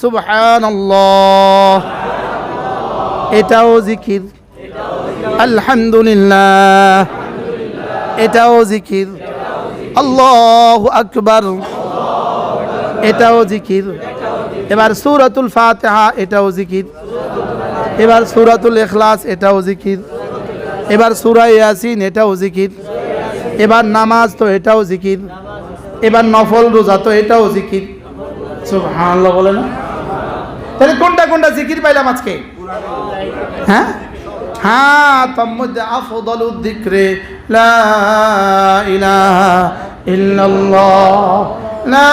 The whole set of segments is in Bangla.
সুবহান এটাও জিকির। আলহামদুলিল্লাহ। এটাও জিকির। আল্লাহ আকবার। এটাও জিকির। এবার সুরাতুল ফাতিহা, এটাও জিকির। এবার সুরাতুল ইখলাস, এটাও জিকির। এবার সুরা ইয়াসিন, এটাও জিকির। এবার নামাজ তো এটাও জিকির। এবার নফল রোজা তো এটাও জিকির। সুবহানাল্লাহ বলে না? তাহলে কোনটা কোনটা জিকির পাইলাম আজকে? হ্যাঁ? হ্যাঁ তার মধ্যে আফদলু যিকরে, লা ইলাহা ইল্লাল্লাহ, লা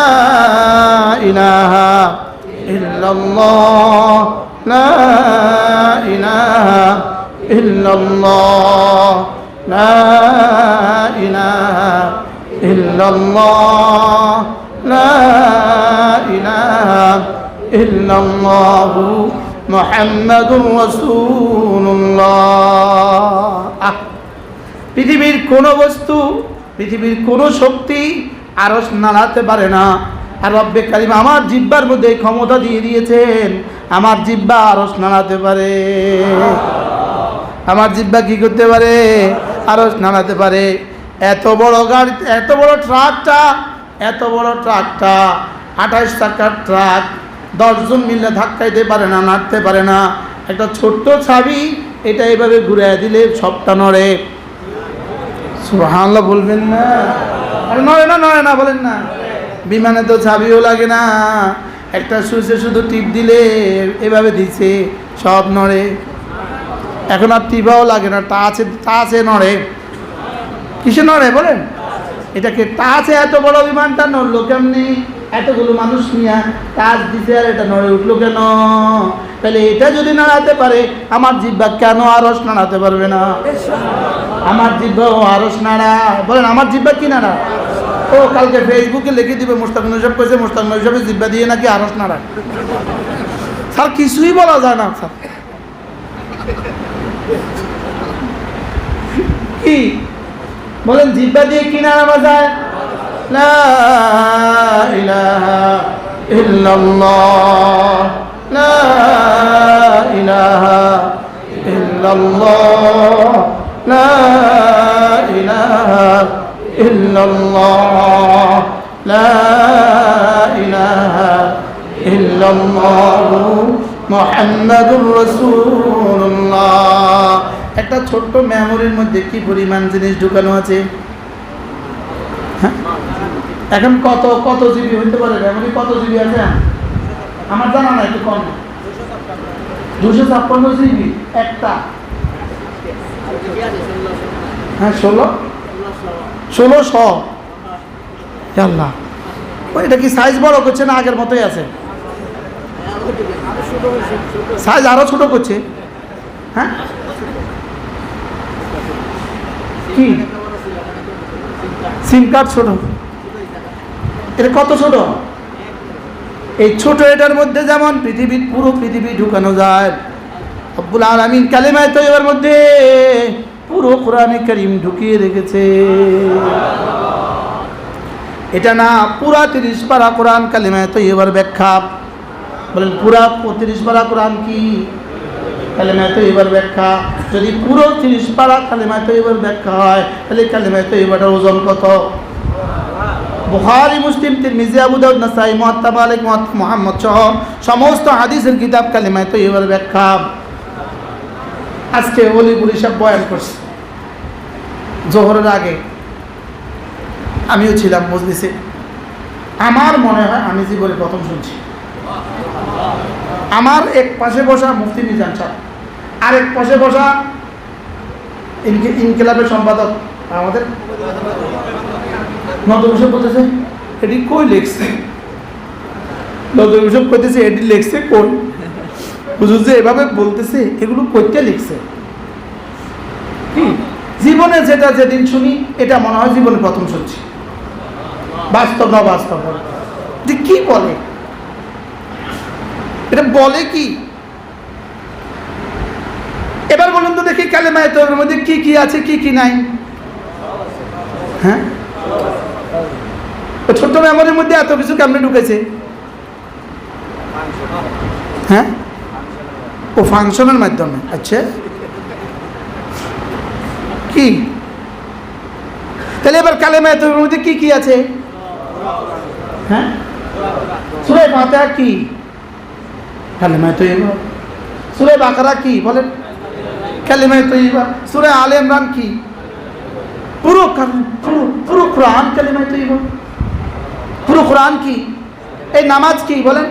ইল্লাল্লাহ মুহাম্মাদুর রাসূলুল্লাহ। পৃথিবীর কোনো বস্তু, পৃথিবীর কোনো শক্তি আরস নাড়াতে পারে না। আর রব্বে কারিম আমার জিব্বার মধ্যে ক্ষমতা দিয়ে দিয়েছেন। আমার জিব্বা আরস নাড়াতে পারে। আমার জিব্বা কি করতে পারে? আরস নাড়াতে পারে। এত বড় গাড়ি, এত বড় ট্রাকটা, এত বড় ট্রাকটা আঠাইশ টাকার ট্রাক দশজন মিলে ধাক্কাইতে পারে না, নাড়তে পারে না। একটা ছোট্ট ছাবি, এটা এভাবে ঘুরে দিলে সবটা নড়ে। সুবহানাল্লাহ বলবেন না। আরে নড়ে না নড়ে না, বলেন না। বিমানে তো ছাবিও লাগে না। একটা সুইচে শুধু টিপ দিলে এভাবে দিছে, সব নড়ে। এখন আর টিপাও লাগে না টাচে টাচে নড়ে। কিসে নড়ে, বলেন? এটাকে টাচে এত বড় বিমানটা নড়লো কেমনি? এতগুলো মানুষ নিয়ে টাচ দিতে আর এটা নড়ে উঠল কেন? তাহলে এটা যদি নাড়াতে পারে, আমার জিব্বা কেন আরস নাড়াতে পারবে না? আমার জিব্বা ও আরস নাড়া। বলেন, আমার জিব্বা কি নাড়া? ও, কালকে ফেসবুকে লিখে দিবে, মোস্তাক নৈসব কইছে, মোস্তাক নৈসবের জিব্বা দিয়ে নাকি আরস নাড়া। স্যার, কিছুই বলা যায় না, স্যার। কি? বলেন জিব্বা দিয়ে কি নাড়ানো যায়? লা ইলাহা ইল্লাল্লাহ। লা ইলাহা ইল্লাল্লাহ। লা ইলাহা ইল্লাল্লাহ। লা ইলাহা ইল্লাল্লাহ। মুহাম্মাদুর রাসূলুল্লাহ। একটা ছোট্ট মেমোরির মধ্যে কি পরিমাণ জিনিস ঢুকানো আছে? এখন কত কত জিবি হইতে পারে মেমোরি কত জিবি আছে? আমার জানা না একটু কম। দুশো ছাপ্পান্ন জিবি, একটা। হ্যাঁ ষোলো। ষোলোশো? আল্লাহ এটা কি সাইজ বড় করছে না আগের মতোই আছে? সাইজ আরও ছোট করছে। হ্যাঁ? কি? সিম কার্ড ছোট। এটা কত ছোট? এই ছোট এটার মধ্যে যেমন পৃথিবীর পুরো পৃথিবী ঢুকানো যায়। আব্বুল আলমিন কালিমায় এবার মধ্যে পুরো কোরআনে করিম ঢুকিয়ে রেখেছে। এটা না, পুরা তিরিশ পারা কোরআন কালিমায় এবার ব্যাখ্যা। বলেন, পুরা তিরিশ পারা কোরআন কি? কালেমায় এবার ব্যাখ্যা। যদি পুরো তিরিশ পারা কালেমায় তো এবার ব্যাখ্যা হয়, তাহলে কালেমায় তো এবারটার ওজন কত? বুখারি, মুসলিম, তিরমিজি, আবু দাউদ, নাসাই মুহাত্তা মালিক মুহাম্মদ সহ সমস্ত হাদিসের কিতাব কালেমায় তো এবার ব্যাখ্যা। আজকে অলিপুরি সব বয়ান করছে। জোহরের আগে আমিও ছিলাম মজলিসে। আমার মনে হয় আমি জীবনে প্রথম শুনছি। আমার এক পাশে বসা মুফতি মিজান সাহেব আর এক পাশে বসা ইনকে ইনকিলাবের সম্পাদক আমাদের হিসেব বলতেছে এটি কই লেখছে? নতুন হিসেব করতেছে এটি লেখছে কই? হুজুর যে এভাবে বলতেছে, এগুলো কইতে লিখছে। কি? জীবনে যেটা যেদিন শুনি, এটা মনে হয় জীবনে প্রথম শুনছি। বাস্তব না বাস্তব? যে কি বলে? এটা বলে কি? এবার বলুন তো দেখি কালেমায় তোর মধ্যে কি কি আছে, কি কি নাই? হ্যাঁ? ছোট্ট মেমোরির মধ্যে এত কিছু কেমনে ঢুকেছে? হ্যাঁ? ও ফাংশনের মাধ্যমে আচ্ছা। কি? তাহলে এবার কালেমায় তোর মধ্যে কি কি আছে? হ্যাঁ? সুরে ফাতেহা কি? কালেমায় তো সুরে বাকারা কি, বলেন। কালেমায় তো সুরে আলে ইমরান কি? পুরো পুরো পুরো কোরআন কালেমায় তো পুরো কোরআন কি? এই নামাজ কি বলেন?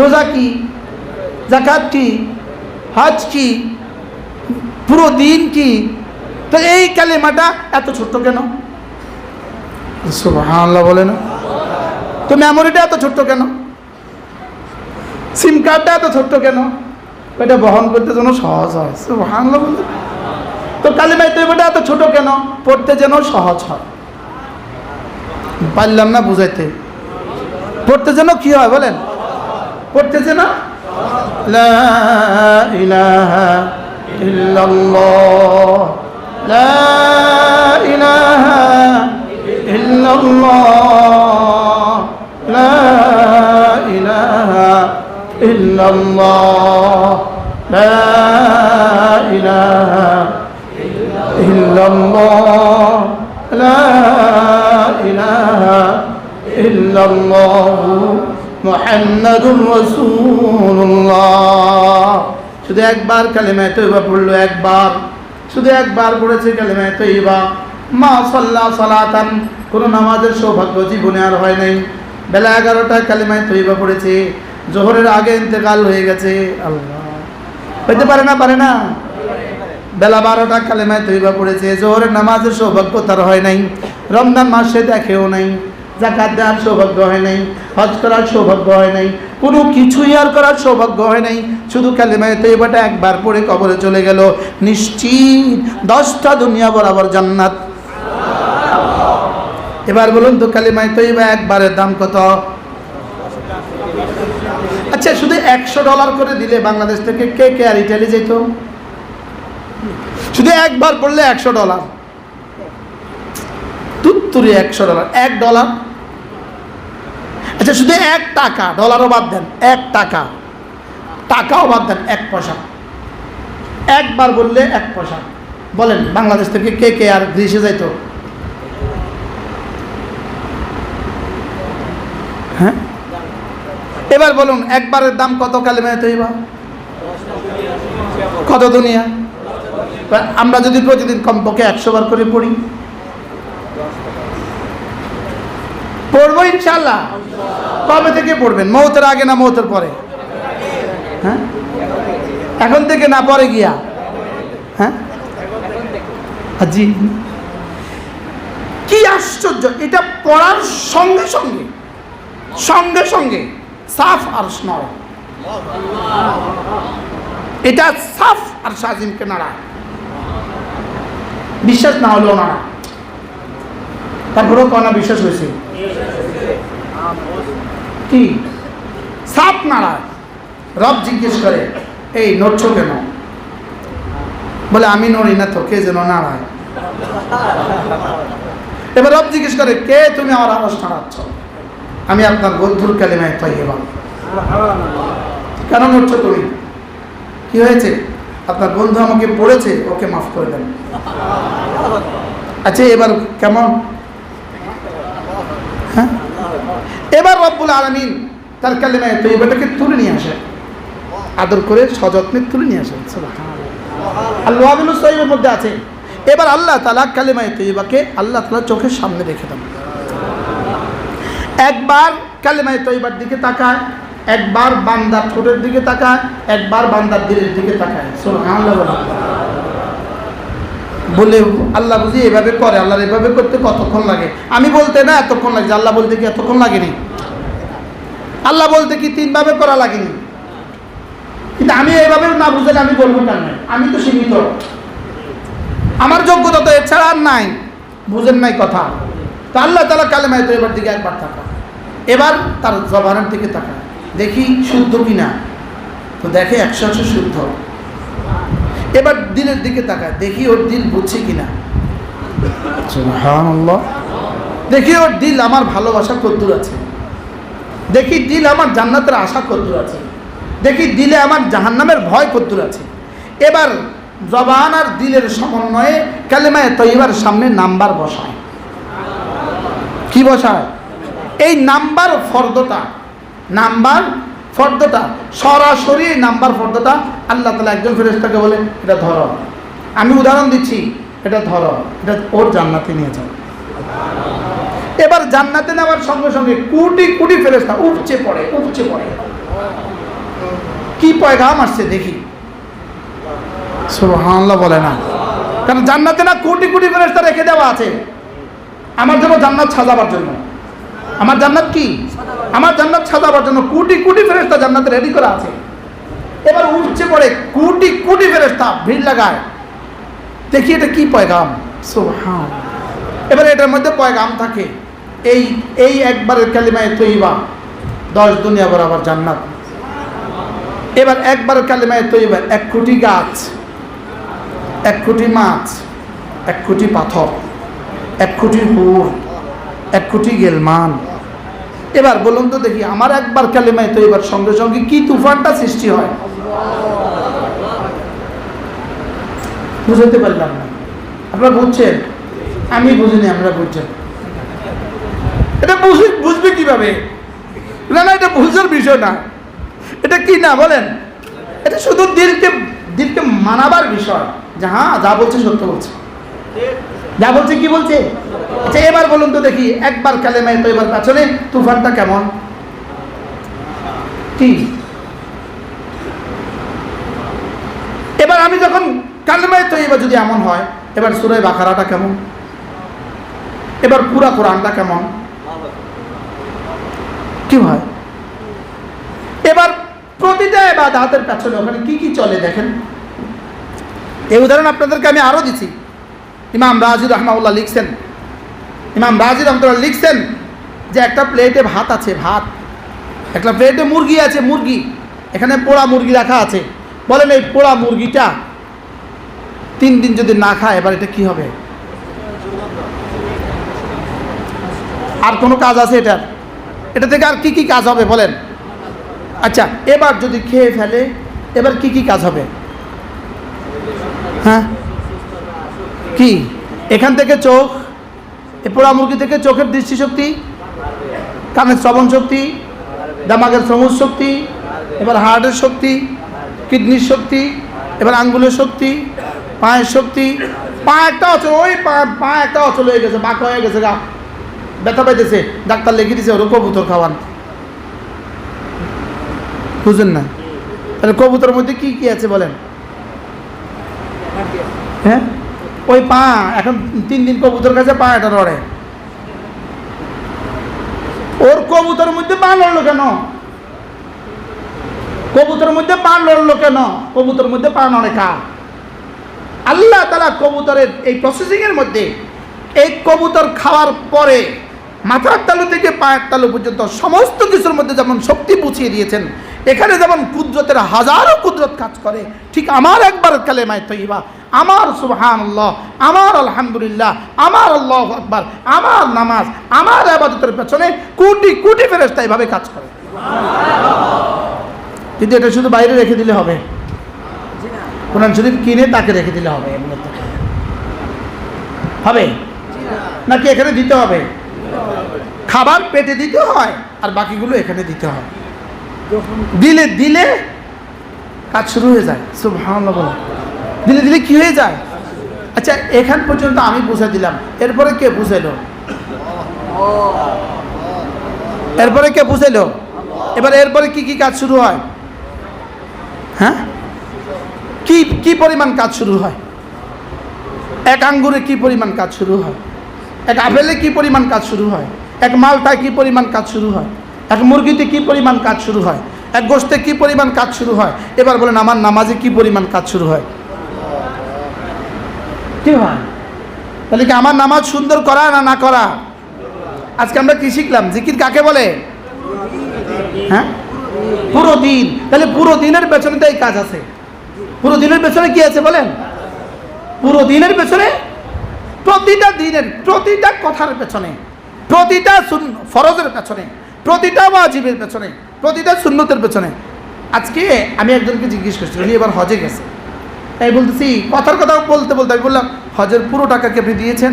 রোজা কি? জাকাত কি? হজ কি? পুরো দিন কি? তো এই কালেমাটা এত ছোট্ট কেন? সুবহানাল্লাহ বলে না তো মেমোরিটা এত ছোট্ট কেন? সিম কার্ডটা এত ছোট্ট কেন? এটা বহন করতে যেন সহজ হয়। সুবহানাল্লাহ বলে তো কালিমাই তৈবটা এত ছোট কেন? পড়তে যেন সহজ হয়। পারলাম না বুঝাইতে। পড়তে যেন কি হয় বলেন? পড়তে যেন? ইলাহা ইল্লাল্লাহ। إلا الله محمد رسول الله শুধু একবার কালেমায় তৈবা পড়লো একবার শুধু একবার পড়েছে কালেমায় তৈবা মা সাল্লাহ সালাতান কোনো নামাজের সৌভাগ্য জীবনে আর হয় নাই বেলা এগারোটায় কালেমায় তৈবা পড়েছে জোহরের আগে ইন্তেকাল হয়ে গেছে আল্লাহ হইতে পারে না পারে না বেলা বারোটা কালেমায় তৈবা পড়েছে জোহরের নামাজের সৌভাগ্য তার হয় নাই রমজান মাসে দেখেও নাই জাকাত দেওয়ার সৌভাগ্য হয় নাই, হজ করার সৌভাগ্য হয় নাই, কোনো কিছুই আর করার সৌভাগ্য হয় নাই, শুধু কালেমায় তৈবাটা একবার পড়ে কবরে চলে গেল, নিশ্চিত দশটা দুনিয়া বরাবর জান্নাত। এবার বলুন তো কালিমায় তৈবা একবারের দাম কত? আচ্ছা শুধু একশো ডলার করে দিলে বাংলাদেশ থেকে কে কে আর ইটালি যেত? শুধু একবার পড়লে একশো ডলার। তুত্তুরি একশো ডলার, এক ডলার। আচ্ছা শুধু এক টাকা ডলারও বাদ দেন, এক টাকা। টাকাও বাদ দেন, এক পয়সা। একবার বললে এক পয়সা। বলেন, বাংলাদেশ থেকে কে কে আর গ্রিসে যাইত? হ্যাঁ? এবার বলুন, একবারের দাম কত কালেমায় তৈবা কত দুনিয়া? আমরা যদি প্রতিদিন কমপক্ষে একশো বার করে পড়ি পড়ব ইনশাল্লাহ কবে থেকে পড়বেন? মৌতের আগে না মৌতের পরে? হ্যাঁ? এখন থেকে না পরে গিয়া? হ্যাঁ? জি কি আশ্চর্য, এটা পড়ার সঙ্গে সঙ্গে সঙ্গে সঙ্গে সাফ আর স্নর এটা সাফ আর সাজিমকে নাড়ায় বিশ্বাস না হলেও নাড়া। তারপরেও কনা বিশ্বাস হয়েছে? কি? সাপ নাড়ায় রব জিজ্ঞেস করে, এই নড়ছো কেন? বলে, আমি নড়ি না তো, কে যেন নাড়ায়? এবার রব জিজ্ঞেস করে, কে তুমি আমার আওয়াজ নাড়াচ্ছ? আমি আপনার বন্ধুর কালিমায় তৈবা কেন নড়ছো তুমি? কি হয়েছে? আপনার বন্ধু আমাকে পড়েছে, ওকে মাফ করে দেন। আচ্ছা এবার কেমন? হ্যাঁ? এবার রব্বুল আলমিন তার কালিমায় তো এবারটাকে তুলে নিয়ে আসে। আদর করে সযত্নে তুলে নিয়ে আসে। আল্লাহ সহিবের মধ্যে আছে। এবার আল্লাহ তালা কালিমায় তৈবাকে আল্লাহ তালা চোখের সামনে রেখে দেন। একবার কালিমায় তৈবার দিকে তাকায়, একবার বান্দার ঠোঁটের দিকে তাকায়, একবার বান্দার দিলের দিকে তাকায়। বলে। আল্লাহ বুঝি এভাবে করে, আল্লাহর এভাবে করতে কতক্ষণ লাগে? আমি বলতে না এতক্ষণ লাগছে আল্লাহ বলতে কি এতক্ষণ লাগেনি? আল্লাহ বলতে কি তিনভাবে করা লাগেনি? কিন্তু আমি এইভাবে না বুঝলে আমি বলব কেন আমি তো সীমিত। আমার যোগ্যতা তো এছাড়া আর নাই। বুঝেন নাই কথা। তো আল্লাহ তালা কালে কালেমায় তো এবার দিকে একবার তাকা এবার তার জবানের দিকে তাকা দেখি শুদ্ধ কিনা। তো দেখে একশো একশো শুদ্ধ। এবার দিলের দিকে তাকায়। দেখি ওর দিল বুঝছে কিনা। দেখি ওর দিল আমার ভালোবাসা কদ্দুর আছে। দেখি দিল আমার জান্নাতের আশা কদ্দুর আছে। দেখি দিলে আমার জাহান্নামের ভয় কদ্দুর আছে। এবার জবান আর দিলের সমন্বয়ে কালেমায় তৈবার সামনে নাম্বার বসায়। কি বসায়? এই নাম্বার ফর্দটা নাম্বার ফর্দটা, সরাসরি এই নাম্বার ফর্দটা আল্লাহ তালা একজন ফেরেস্তাকে বলে, এটা ধরো। আমি উদাহরণ দিচ্ছি, এটা ধরো। এটা ওর জান্নাতে নিয়ে যাও। এবার জান্নাতে নেওয়ার সঙ্গে সঙ্গে কোটি কোটি ফেরেস্তা উপচে পড়ে উপচে পড়ে। কি পয়গাম আসছে দেখি। সুবহানাল্লাহ বলে না। কারণ জান্নাতে না কোটি কোটি ফেরেস্তা রেখে দেওয়া আছে। আমার জন্য জান্নাত সাজাবার জন্য। আমার জান্নাত কি? আমার জান্নাত সাজাবার জন্য কোটি কোটি ফেরেস্তা জান্নাতে রেডি করা আছে। এবার উঠছে পড়ে কোটি কোটি ফেরেস্তা ভিড় লাগায়। দেখি এটা কি পয়গাম? সুবহান এবার এটার মধ্যে পয়গাম থাকে। এই এই একবারের কালিমায় তৈবা, দশ দুনিয়া বরাবর জান্নাত। এবার একবার কালিমায় তৈবা, এক কোটি গাছ, এক কোটি মাছ, এক কোটি পাথর, এক কোটি হুর, এক কোটি গেলমান। এবার বলুন তো দেখি, আমার একবার কালিমায় তো এবার সঙ্গে সঙ্গে কি তুফানটা সৃষ্টি হয়? বুঝতে পারলাম না। আপনারা বুঝছেন? আমি বুঝিনি, আমরা বুঝছেন। এটা বুঝি বুঝবে কীভাবে? না না, এটা বুঝার বিষয় না। এটা কি না, বলেন? এটা শুধু দিলকে দিলকে মানাবার বিষয়। যে হ্যাঁ যা বলছে সত্য বলছে। যা বলছে, কি বলছে? আচ্ছা এবার বলুন তো দেখি, একবার কালেমায় তো এবার পেছনে তুফানটা কেমন? কি? এবার আমি যখন কালেমায় তো এবার যদি এমন হয়, এবার সুরাই বাখারাটা কেমন? এবার পুরা কোরআনটা কেমন? কি হয় এবার প্রতিটা এবার হাতের পেছনে, ওখানে কি কি চলে দেখেন? এই উদাহরণ আপনাদেরকে আমি আরও দিচ্ছি ইমাম রাজির রহমাউল্লাহ লিখছেন। ইমাম রাজির রহমতুল্লাহ লিখছেন যে একটা প্লেটে ভাত আছে, ভাত। একটা প্লেটে মুরগি আছে, মুরগি। এখানে পোড়া মুরগি রাখা আছে। বলেন এই পোড়া মুরগিটা তিন দিন যদি না খায়, এবার এটা কি হবে? আর কোনো কাজ আছে এটার? এটা থেকে আর কি কি কাজ হবে বলেন? আচ্ছা এবার যদি খেয়ে ফেলে, এবার কি কি কাজ হবে? হ্যাঁ? কি? এখান থেকে চোখ, এ পোড়া মুরগি থেকে চোখের দৃষ্টিশক্তি, কানের শ্রবণ শক্তি, দামাগের শ্রমণ শক্তি, এবার হার্টের শক্তি, কিডনির শক্তি, এবার আঙ্গুলের শক্তি, পায়ের শক্তি, পা একটা অচল, ওই পা পা একটা অচল হয়ে গেছে, বাঁকা হয়ে গেছে গা। ব্যথা পাইতেছে, ডাক্তার লিখে দিছে, ওরা কবুতর খাওয়ান। বুঝলেন না? তাহলে কবুতর মধ্যে কি কি আছে বলেন? হ্যাঁ? ওই পা, এখন তিন দিন কবুতর কাছে পা এটা লড়ে ওর কবুতর মধ্যে পা লড়লো কেন? কবুতর মধ্যে পা লড়লো কেন? কবুতর মধ্যে পা নড়ে খা আল্লাহ তালা কবুতরের এই প্রসেসিং এর মধ্যে এই কবুতর খাওয়ার পরে মাথার তালু থেকে পায়ের তালু পর্যন্ত সমস্ত কিছুর মধ্যে যেমন শক্তি বুঝিয়ে দিয়েছেন এখানে যেমন কুদরতের হাজারো কুদরত কাজ করে ঠিক আমার একবার কালেমায় তৈবা আমার সুবহান আল্লাহ আমার আলহামদুলিল্লাহ আমার আল্লাহ আকবার আমার নামাজ আমার আবাদতের পেছনে কোটি কোটি ফেরেস্তা এভাবে কাজ করে। কিন্তু এটা শুধু বাইরে রেখে দিলে হবে। কোরআন শরীফ কিনে তাকে রেখে দিলে হবে। হবে? নাকি এখানে দিতে হবে? খাবার পেটে দিতে হয়, আর বাকিগুলো এখানে দিতে হয়। দিলে দিলে কাজ শুরু হয়ে যায়। সুবহানাল্লাহ বলে। দিলে দিলে কি হয়ে যায়? আচ্ছা এখান পর্যন্ত আমি বুঝে দিলাম। এরপরে কে বুঝাইলো? এরপরে কে বুঝাইলো? এবার এরপরে কি কি কাজ শুরু হয়? হ্যাঁ? কি কি পরিমাণ কাজ শুরু হয়? এক আঙ্গুরে কি পরিমাণ কাজ শুরু হয়? এক আপেলে কি পরিমাণ কাজ শুরু হয়? এক মালটায় কি পরিমাণ কাজ শুরু হয়? এক মুরগিতে কি পরিমাণ কাজ শুরু হয়? এক গোষ্ঠে কি পরিমাণ কাজ শুরু হয়? এবার বলেন, আমার নামাজে কি পরিমাণ কাজ শুরু হয়? কি হয়? তাহলে কি আমার নামাজ সুন্দর করা না না করা? আজকে আমরা কি শিখলাম? জিকির কাকে বলে? হ্যাঁ? পুরো দিন। তাহলে পুরো দিনের পেছনে তো এই কাজ আছে। পুরো দিনের পেছনে কি আছে বলেন? পুরো দিনের পেছনে প্রতিটা দিনের, প্রতিটা কথার পেছনে, প্রতিটা ফরজের পেছনে, প্রতিটা ওয়াজিবের পেছনে, প্রতিটা সুন্নতের পেছনে। আজকে আমি একজনকে জিজ্ঞেস করছি, উনি এবার হজে গেছে। তাই বলতেছি, কথার কথা বলতে বলতে আমি বললাম, হজের পুরো টাকা কি আপনি দিয়েছেন?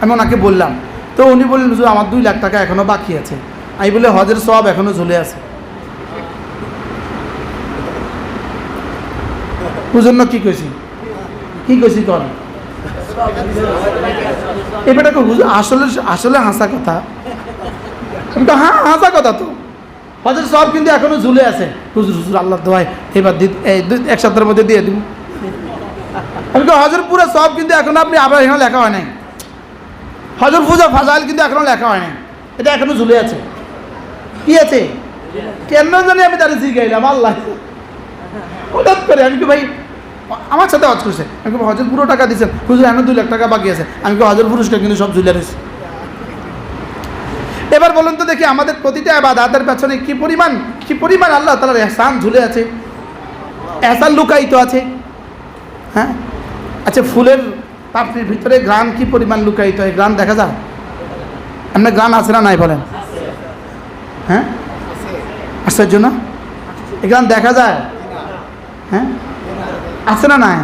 আমি ওনাকে বললাম। তো উনি বললেন যে আমার দুই লাখ টাকা এখনও বাকি আছে। আমি বলে হজের সব এখনও ঝুলে আছে। না, কি কইছি? কি কইছি কর এবারটা হুজুর আসলে আসলে হাসা কথা। কিন্তু হ্যাঁ হাসা কথা তো। হজের সব কিন্তু এখনও ঝুলে আছে। হুজুর হুজুর আল্লাহ দোয়াই এবার এক সপ্তাহের মধ্যে দিয়ে দিব। আমি তো সব কিন্তু এখনও আপনি আবার এখানে লেখা হয় নাই। হজর পূজা ফাজাইল কিন্তু এখনও লেখা হয় নাই। এটা এখনও ঝুলে আছে। কি আছে? কেন জানি আমি তাদের জিগাইলাম, আল্লাহ। হঠাৎ করে আমি কি ভাই আমার সাথে হজ করছে। আমি হজের পুরো টাকা দিচ্ছেন হুজুর এখন দুই লাখ টাকা বাকি আছে। আমি হজের পুরস্কার কিন্তু সব ঝুলে রয়েছে এবার বলুন তো দেখি আমাদের প্রতিটা আবাদাতের পেছনে কি পরিমাণ কি পরিমাণ আল্লাহ তালার এহসান ঝুলে আছে? এহসান লুকায়িত আছে? হ্যাঁ? আচ্ছা ফুলের পাপড়ির ভিতরে গ্রান কি পরিমাণ লুকায়িত? হয় গ্রান দেখা যায়? আপনার গ্রান আছে না নাই বলেন? হ্যাঁ? আশ্চর্য না? এই গ্রান দেখা যায়? হ্যাঁ? আছে না নাই?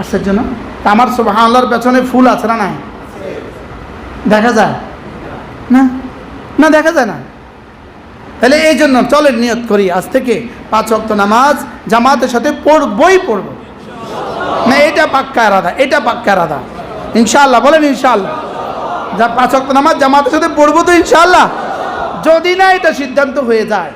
আসার জন্য তা আমার সব আল্লাহর পেছনে ফুল আছে না নাই? দেখা যায়? না? না, দেখা যায় না। তাহলে এই জন্য চলেন, নিয়ত করি। আজ থেকে পাঁচ অক্ত নামাজ জামাতের সাথে পড়বই পড়ব। না, এটা পাক্কা আলাদা এটা পাক্কা আলাদা ইনশাআল্লাহ, বলেন ইনশাআল্লাহ। যা পাঁচ অক্ত নামাজ জামাতের সাথে পড়ব তো ইনশাআল্লাহ। যদি না এটা সিদ্ধান্ত হয়ে যায়,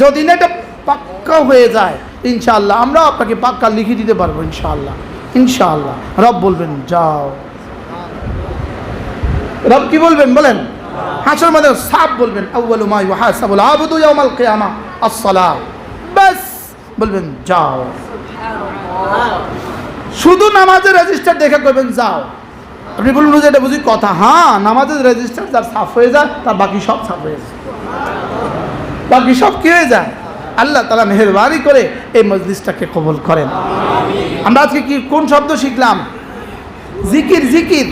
যদি না এটা পাক্কা হয়ে যায় ইনশাআল্লাহ, আমরা আপনাকে পাক্কা লিখে দিতে পারব ইনশাআল্লাহ। ইনশাআল্লাহ। রব বলবেন, যাও। রব কি বলবেন বলেন? হাসর মধ্যে সাপ বলবেন বাস বলবেন, যাও। শুধু নামাজের রেজিস্টার দেখে করবেন, যাও। আপনি বলুন যে এটা বুঝি কথা। হ্যাঁ নামাজের রেজিস্টার যার সাফ হয়ে যায়, তার বাকি সব সাফ হয়ে যায়। বাকি সব কি হয়ে যায়? আল্লাহ তালা মেহরবানি করে এই মজলিসটাকে কবল করেন। আমরা আজকে কি কোন শব্দ শিখলাম? জিকির জিকির।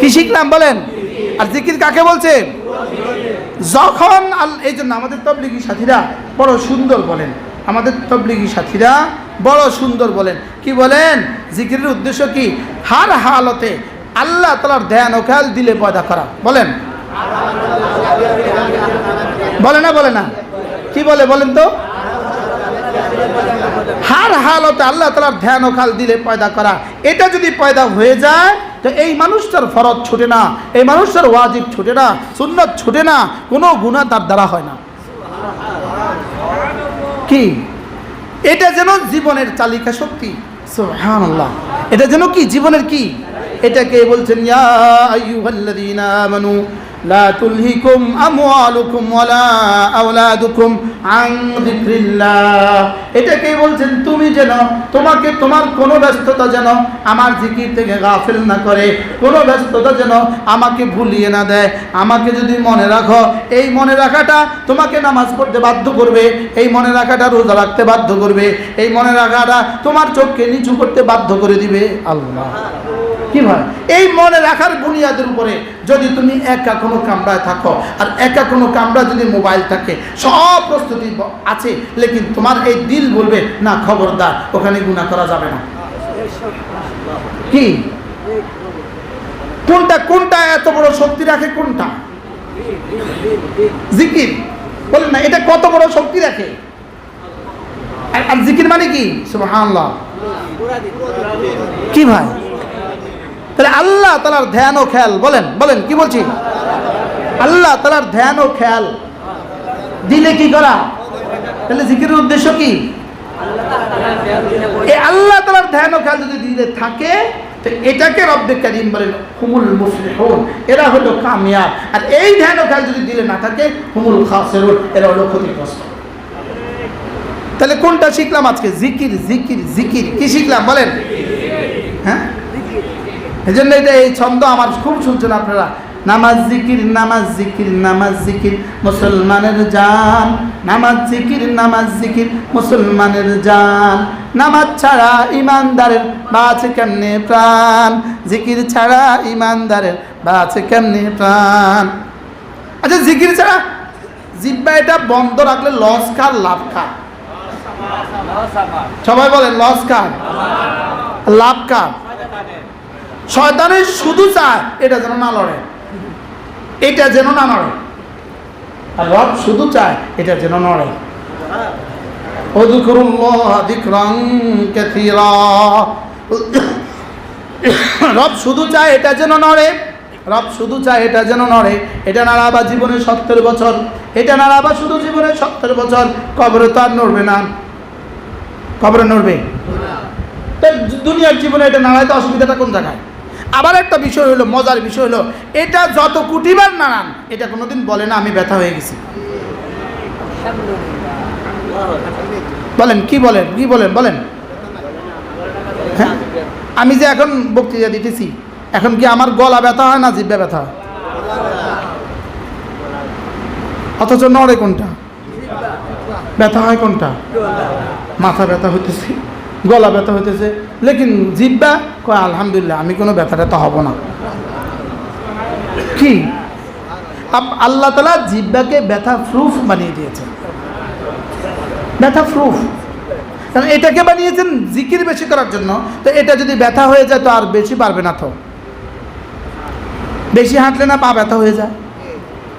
কি শিখলাম বলেন? আর জিকির কাকে বলছে? যখন এই জন্য আমাদের তবলিগি সাথীরা বড় সুন্দর বলেন। আমাদের তবলিগি সাথীরা বড় সুন্দর বলেন। কি বলেন? জিকিরের উদ্দেশ্য কি? হার হালতে আল্লাহ তালার ধ্যান ও খেয়াল দিলে পয়দা করা। বলেন। বলে না বলে না। কি বলে বলেন তো? হার হালতে আল্লাহ তালার ধ্যান ও দিলে পয়দা করা। এটা যদি পয়দা হয়ে যায়, তো এই মানুষটার ফরজ ছুটে না, এই মানুষটার ওয়াজিব ছুটে না, সুন্নত ছুটে না, কোনো গুণা তার দ্বারা হয় না। কি? এটা যেন জীবনের চালিকা শক্তি। সুবহানাল্লাহ। এটা যেন কি? জীবনের কি? এটাকে বলছেন, ইয়া আইয়ুহাল্লাযীনা আমানু, লা তুলহিকুম আমওয়ালুকুম ওয়ালা আওলাদুকুম আন যিকরিল্লাহ। এটাকে বলছেন, তুমি যেন, তোমাকে তোমার কোনো ব্যস্ততা যেন আমার জিকির থেকে গাফিল না করে, কোনো ব্যস্ততা যেন আমাকে ভুলিয়ে না দেয়। আমাকে যদি মনে রাখো, এই মনে রাখাটা তোমাকে নামাজ পড়তে বাধ্য করবে, এই মনে রাখাটা রোজা রাখতে বাধ্য করবে, এই মনে রাখাটা তোমার চোখকে নিচু করতে বাধ্য করে দিবে। আল্লাহ। কি ভাই? এই মনে রাখার বুনিয়াদের উপরে যদি তুমি একা কোনো কামরায় থাকো আর একা কোনো কামরা যদি মোবাইল থাকে সব প্রস্তুতি আছে লেকিন তোমার এই দিল বলবে না খবরদার ওখানে গুণা করা যাবে না। কি? কোনটা কোনটা এত বড় শক্তি রাখে কোনটা? জিকির। বলেন না এটা কত বড় শক্তি রাখে? আর- আর জিকির মানে কি? সুবহানাল্লাহ। কি ভাই? তাহলে আল্লাহ তালার ধ্যান ও খেয়াল, বলেন বলেন, কি বলছি? আল্লাহ তালার ধ্যান ও খেয়াল। দিলে কি করা? তাহলে জিকিরের উদ্দেশ্য কি? আল্লাহ তালার ধ্যান ও খেয়াল যদি দিলে থাকে, তো এটাকে রব্বে কারিম বলেন, হুমুল মুসলিহুন এরা হলো কামিয়াব। আর এই ধ্যান ও খেয়াল যদি দিলে না থাকে, হুমুল খাসিরুন, এরা হলো ক্ষতিগ্রস্ত। তাহলে কোনটা শিখলাম আজকে? জিকির জিকির জিকির। কি শিখলাম? বলেন। হ্যাঁ? এই জন্য এটা এই ছন্দ আমার খুব শুনছেন আপনারা। নামাজ জিকির নামাজ জিকির নামাজ জিকির, মুসলমানের জান। নামাজ জিকির নামাজ জিকির, মুসলমানের জান। নামাজ ছাড়া ইমানদারের বাঁচে কেমনে প্রাণ? জিকির ছাড়া ইমানদারের বাঁচে কেমনে প্রাণ? আচ্ছা জিকির ছাড়া জিব্বা এটা বন্ধ রাখলে লস খার লাভ খার সবাই বলে লস কার? লাভ কার? শয়তানের শুধু চায়, এটা যেন না লড়ে। এটা যেন না নড়ে আর রব শুধু চায়, এটা যেন নড়ে। রব শুধু চায়, এটা যেন নড়ে। রব শুধু চায়, এটা যেন নড়ে। এটা নাড়াবা জীবনে সত্তর বছর। এটা নাড়াবা শুধু জীবনে সত্তর বছর। কবরে তো আর নড়বে না। কবরে নড়বে। তো দুনিয়ার জীবনে এটা নাড়াইতে অসুবিধাটা কোন জায়গায়? আবার একটা বিষয় হলো, মজার বিষয় হলো, এটা যত কুটিবার নাড়ান এটা কোনোদিন বলে না, আমি ব্যথা হয়ে গেছি। বলেন, কি বলেন কি বলেন বলেন। হ্যাঁ? আমি যে এখন বক্তৃতা দিতেছি, এখন কি আমার গলা ব্যথা হয় না, জিব্বা ব্যথা? অথচ নড়ে কোনটা? ব্যথা হয় কোনটা? মাথা ব্যথা হইতেছে, গলা ব্যথা হইতেছে, লেকিন জিব্বা কয়, আলহামদুলিল্লাহ, আমি কোনো ব্যথা ট্যাথা হব না। কি? আল্লাহ তালা জিব্বাকে ব্যথা প্রুফ বানিয়ে দিয়েছেন। ব্যথা প্রুফ। কারণ এটাকে বানিয়েছেন জিকির বেশি করার জন্য। তো এটা যদি ব্যথা হয়ে যায়, তো আর বেশি পারবে না তো। বেশি হাঁটলে না পা ব্যথা হয়ে যায়।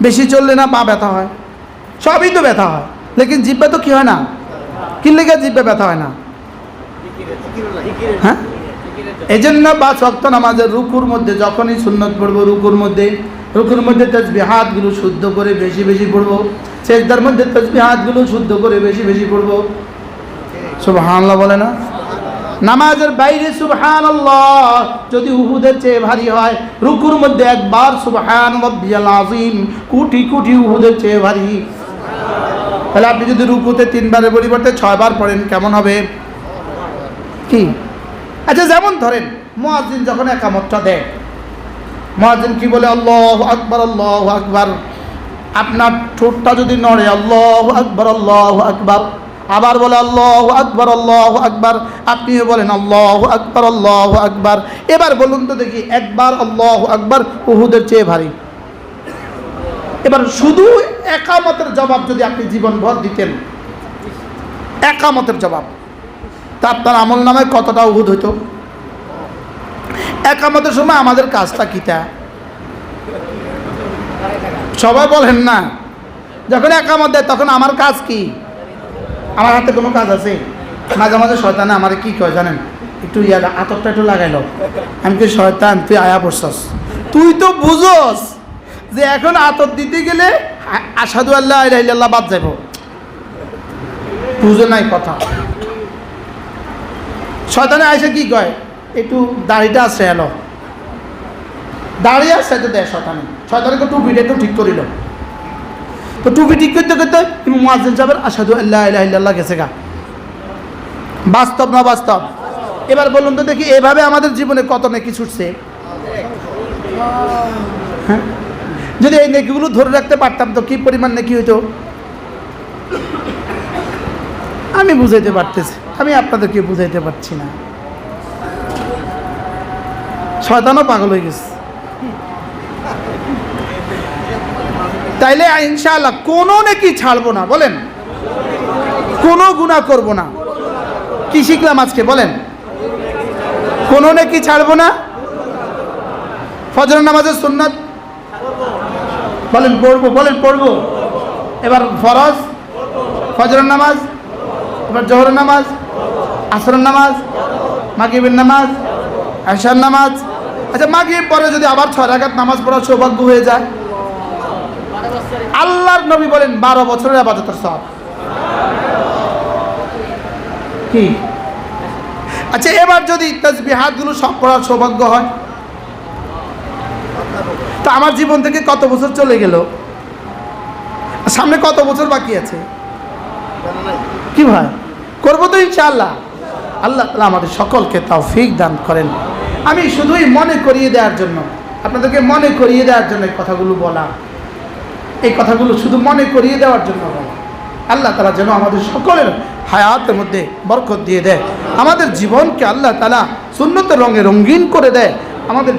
বেশি চললে না পা ব্যথা হয়। সবই তো ব্যথা হয়। লেকিন জিব্বা তো কি হয় না? কি লেগে জিব্বা ব্যথা হয় না। হ্যাঁ? এই জন্য বা শক্ত নামাজের রুকুর মধ্যে, যখনই সুন্নত পড়ব, রুকুর মধ্যে রুকুর মধ্যে তসবি হাতগুলো শুদ্ধ করে বেশি বেশি পড়ব। সেজদার মধ্যে তসবি হাতগুলো শুদ্ধ করে বেশি বেশি পড়ব। সুবহানাল্লাহ বলে না? নামাজের বাইরে সুবহান যদি উহুদের চেয়ে ভারী হয়, রুকুর মধ্যে একবার সুবহান আজিম কুটি উহুদের চেয়ে ভারী। তাহলে আপনি যদি রুকুতে তিনবারের পরিবর্তে ছয়বার পড়েন, কেমন হবে? কি? আচ্ছা যেমন ধরেন মোয়াজিন যখন একামতটা দেয় মোয়াজিন কি বলে? আল্লাহ আকবর আল্লাহ আকবর। আপনার ঠোঁটটা যদি নড়ে, আল্লাহ আকবর আল্লাহ আকবর। আবার বলে, আল্লাহ আকবর আল্লাহ আকবর। আপনিও বলেন, আল্লাহ আকবর আল্লাহ আকবর। এবার বলুন তো দেখি, একবার আল্লাহ আকবর উহুদের চেয়ে ভারী। এবার শুধু একামতের জবাব যদি আপনি জীবনভর দিতেন, একামতের জবাব। তা আপনার আমল নামে কতটা উহুদ হইতো? একামতের সময় আমাদের কাজটা কিতা সবাই বলেন না। যখন একামত দেয়, তখন আমার কাজ কি? আমার হাতে কোনো কাজ আছে? মাঝে মাঝে শয়তানে আমার কি কয় জানেন? একটু ইয়া আতরটা একটু লাগাইল। আমি কি শয়তান, তুই আয়া পড়ছস? তুই তো বুঝোস যে এখন আতর দিতে গেলে আসাদু আল্লাহ ইল্লাল্লাহ বাদ যাব বুঝে নাই কথা। শয়তানে আইসে কি কয়? একটু দাড়িটা আছে এলো দাঁড়িয়ে আছে তো দেয় শয়তানে। শয়তানকে টুপিটা একটু ঠিক করিল। তো টুপি ঠিক করতে করতে মুয়াজ্জিন সাহেবের আসাদু আল্লাহ ইল্লাল্লাহ গেছে গা। বাস্তব না বাস্তব এবার বলুন তো দেখি, এভাবে আমাদের জীবনে কত নেকি ছুটছে? হ্যাঁ? যদি এই নেকিগুলো ধরে রাখতে পারতাম তো কি পরিমাণ নেকি হইতো? আমি বুঝাইতে পারতেছি। আমি আপনাদেরকে বুঝাইতে পারছি না। শয়তানও পাগল হয়ে গেছে। তাইলে ইনশাআল্লাহ কোনো নাকি ছাড়বো না, বলেন। কোনো গুণা করব না। কি শিখলাম আজকে, বলেন। কোনো নাকি ছাড়বো না। ফজর নামাজের সুন্নাত। বলেন, পড়ব বলেন, পড়ব। এবার ফরজ, ফজরের নামাজ। এবার জোহরের নামাজ, আসরের নামাজ মাগিবের নামাজ আশার নামাজ। আচ্ছা মাগরিব পরে যদি আবার ছয় রাকাত নামাজ পড়ার সৌভাগ্য হয়ে যায়? আল্লাহর নবী বলেন, বারো বছরের আবাদতের সব কি? আচ্ছা এবার যদি তসবি হাতগুলো সব পড়ার সৌভাগ্য হয়? তা আমার জীবন থেকে কত বছর চলে গেল? সামনে কত বছর বাকি আছে? কি ভাই? করব তো ইনশাআল্লাহ। আল্লাহ তালা আমাদের সকলকে তাও ফিক দান করেন। আমি শুধুই মনে করিয়ে দেওয়ার জন্য, আপনাদেরকে মনে করিয়ে দেওয়ার জন্য এই কথাগুলো বলা। এই কথাগুলো শুধু মনে করিয়ে দেওয়ার জন্য বলা। আল্লাহ তালা যেন আমাদের সকলের হায়াতের মধ্যে বরকত দিয়ে দেয়। আমাদের জীবনকে আল্লাহ তালা সুন্নতের রঙে রঙিন করে দেয়। আমাদের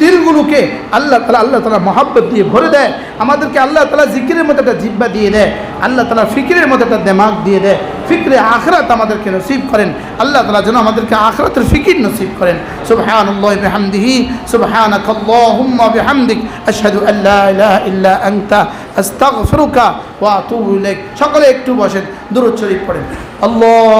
দিলগুলোকে আল্লাহ তালা আল্লাহ তালা মহাব্বত দিয়ে ভরে দেয়। আমাদেরকে আল্লাহ তালা জিকিরের মতো একটা জিব্বা দিয়ে দেয়। আল্লাহ তালা ফিকিরের মতো একটা দেমাগ দিয়ে দেয়। ফিকরে আখরাত আমাদেরকে নসিব করেন। আল্লাহ তালা যেন আমাদেরকে আখরাতের ফিকির নসিব করেন। সুবহান সকলে একটু বসেন, দুরূদ শরীফ পড়েন। আল্লাহ